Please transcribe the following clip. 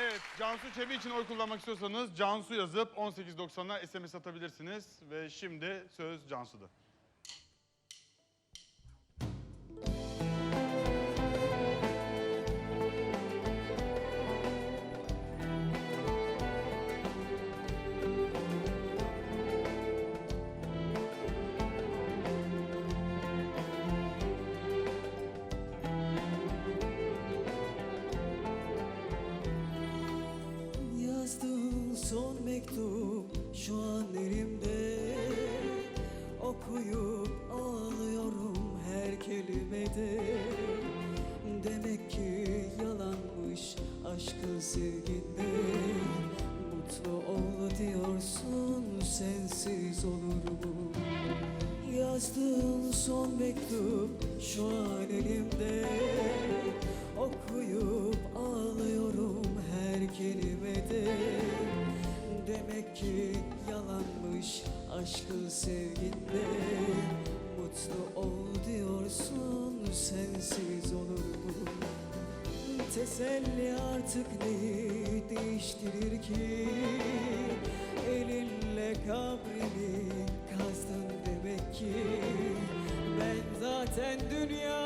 Evet, Cansu Çebi için oy kullanmak istiyorsanız Cansu yazıp 1890'a SMS atabilirsiniz. Ve şimdi söz Cansu'da. Mektup şu an elimde. Okuyup ağlıyorum her kelimede. Demek ki yalanmış aşkın sevginde. Mutlu ol diyorsun sensiz olur mu? Yazdığın son mektup şu an elimde Demek ki yalanmış aşkın sevginde. Mutlu ol diyorsun sensiz olur mu? Teselli artık neyi değiştirir ki? Elinle kabrimi kazdın demek ki. Ben zaten dünya